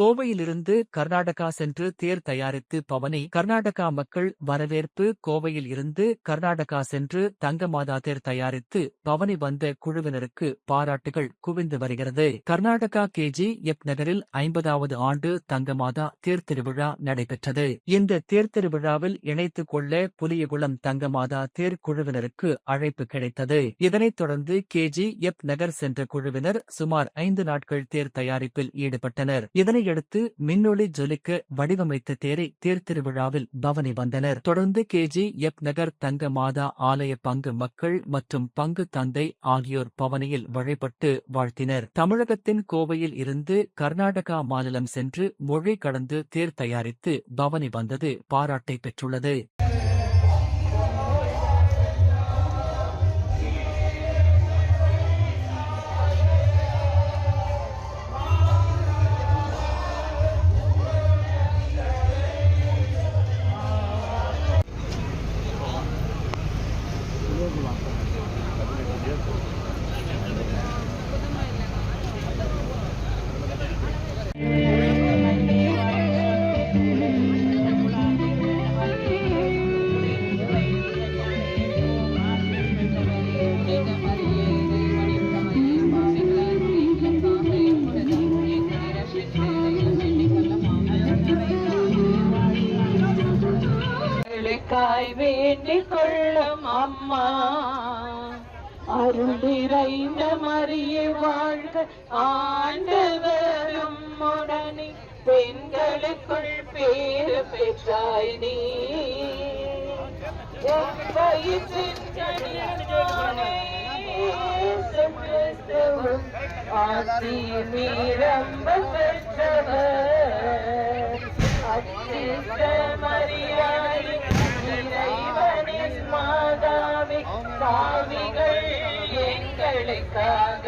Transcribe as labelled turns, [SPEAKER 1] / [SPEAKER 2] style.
[SPEAKER 1] கோவையிலிருந்து கர்நாடகா சென்று தேர் தயாரித்து பவனி கர்நாடகா மக்கள் வரவேற்பு கோவையில் இருந்து கர்நாடகா சென்று தங்கமாதா தேர் தயாரித்து பவனி வந்த குழுவினருக்கு பாராட்டுகள் குவிந்து வருகிறது. கர்நாடகா கேஜி எப் நகரில் ஐம்பதாவது ஆண்டு தங்கமாதா தேர் திருவிழா நடைபெற்றது. இந்த தேர் திருவிழாவில் இணைத்துக் கொள்ள புலியகுளம் தங்கமாதா தேர் குழுவினருக்கு அழைப்பு கிடைத்தது. இதனைத் தொடர்ந்து கேஜி எப் நகர் சென்ற குழுவினர் சுமார் ஐந்து நாட்கள் தேர் தயாரிப்பில் ஈடுபட்டனர். இதனை இதனையடுத்து மின்னொளி ஜொலிக்க வடிவமைத்த தேரை தேர்த்திருவிழாவில் பவனி வந்தனர். தொடர்ந்து கேஜி எப் நகர் தங்க மாதா ஆலய பங்கு மக்கள் மற்றும் பங்கு தந்தை ஆகியோர் பவனியில் வழிபட்டு வாழ்த்தினர். தமிழகத்தின் கோவையில் இருந்து கர்நாடகா மாநிலம் சென்று மொழி கடந்து தேர் தயாரித்து பவனி வந்தது பாராட்டை பெற்றுள்ளது.
[SPEAKER 2] களுக்காய் வேண்டிக் கொள்ளும் அம்மா. அருள் நிறைந்த மறிய வாழ்க ஆண்டவரும் உடனே. பெண்களுக்குள் பேரு பெற்றாய் நீ. ஆசி மீரம்ப பெற்றவர். அச்சிஷ்ட மரியா இறைவனின் எங்களுக்காக